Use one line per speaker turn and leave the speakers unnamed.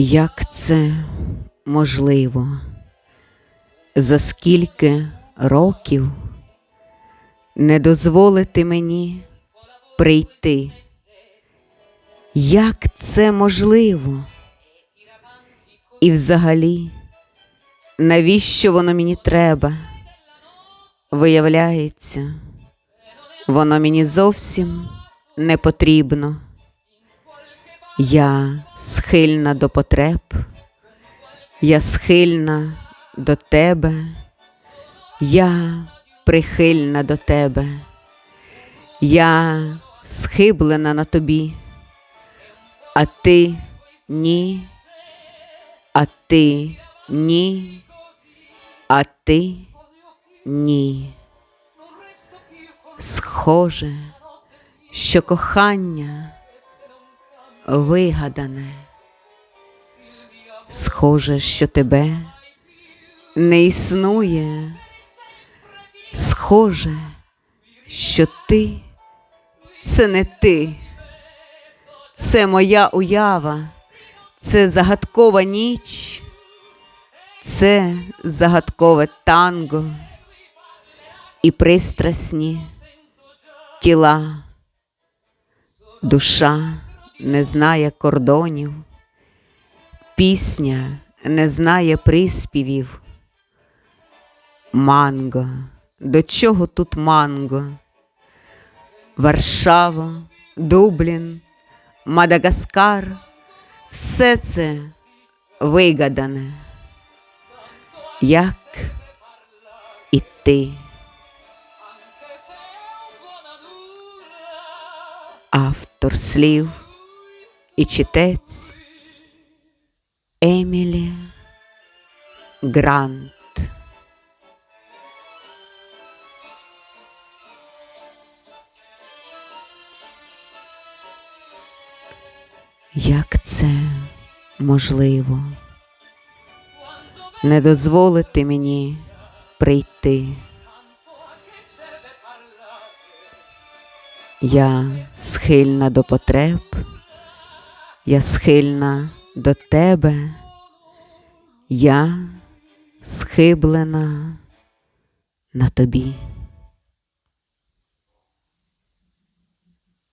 Як це можливо? За скільки років не дозволити мені прийти? Як це можливо? І взагалі, навіщо воно мені треба? Виявляється, воно мені зовсім не потрібно. Я схильна до потреб, я схильна до тебе, я прихильна до тебе, я схиблена на тобі, а ти ні, а ти ні, а ти ні. Схоже, що кохання вигадане. Схоже, що тебе не існує. Схоже, що ти це не ти, це моя уява, це загадкова ніч, це загадкове танго і пристрасні тіла. Душа не знає кордонів, пісня не знає приспівів. Манго, до чого тут манго? Варшава, Дублін, Мадагаскар, все це вигадане, як і ти. Автор слів і читець Емілі Грант. Як це можливо? Не дозволити мені прийти. Я схильна до потреб, я схильна до тебе, я схиблена на тобі.